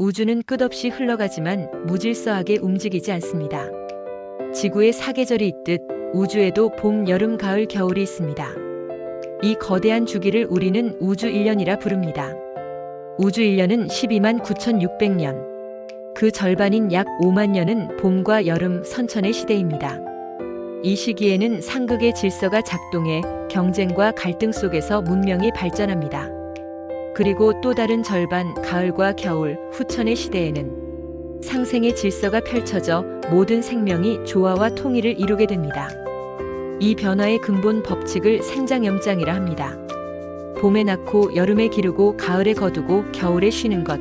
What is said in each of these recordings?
우주는 끝없이 흘러가지만 무질서하게 움직이지 않습니다. 지구의 사계절이 있듯 우주에도 봄, 여름, 가을, 겨울이 있습니다. 이 거대한 주기를 우리는 우주 1년이라 부릅니다. 우주 1년은 12만 9,600년. 그 절반인 약 5만 년은 봄과 여름 선천의 시대입니다. 이 시기에는 상극의 질서가 작동해 경쟁과 갈등 속에서 문명이 발전합니다. 그리고 또 다른 절반 가을과 겨울 후천의 시대에는 상생의 질서가 펼쳐져 모든 생명이 조화와 통일을 이루게 됩니다. 이 변화의 근본 법칙을 생장염장이라 합니다. 봄에 낳고 여름에 기르고 가을에 거두고 겨울에 쉬는 것.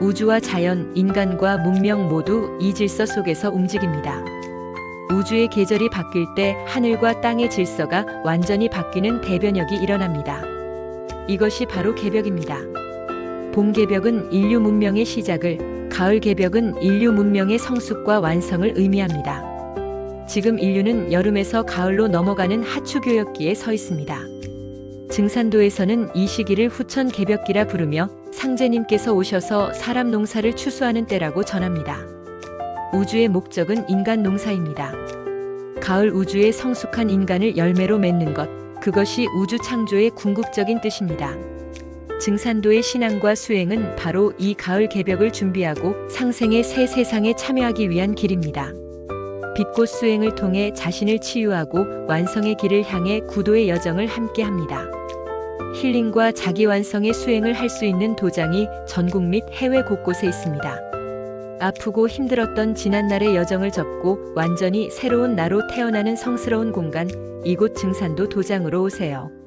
우주와 자연, 인간과 문명 모두 이 질서 속에서 움직입니다. 우주의 계절이 바뀔 때 하늘과 땅의 질서가 완전히 바뀌는 대변역이 일어납니다. 이것이 바로 개벽입니다. 봄 개벽은 인류 문명의 시작을, 가을 개벽은 인류 문명의 성숙과 완성을 의미합니다. 지금 인류는 여름에서 가을로 넘어가는 하추 교역기에 서 있습니다. 증산도에서는 이 시기를 후천 개벽기라 부르며 상제님께서 오셔서 사람 농사를 추수하는 때라고 전합니다. 우주의 목적은 인간 농사입니다. 가을 우주의 성숙한 인간을 열매로 맺는 것, 그것이 우주 창조의 궁극적인 뜻입니다. 증산도의 신앙과 수행은 바로 이 가을 개벽을 준비하고 상생의 새 세상에 참여하기 위한 길입니다. 빛꽃 수행을 통해 자신을 치유하고 완성의 길을 향해 구도의 여정을 함께 합니다. 힐링과 자기 완성의 수행을 할 수 있는 도장이 전국 및 해외 곳곳에 있습니다. 아프고 힘들었던 지난날의 여정을 접고 완전히 새로운 나로 태어나는 성스러운 공간, 이곳 증산도 도장으로 오세요.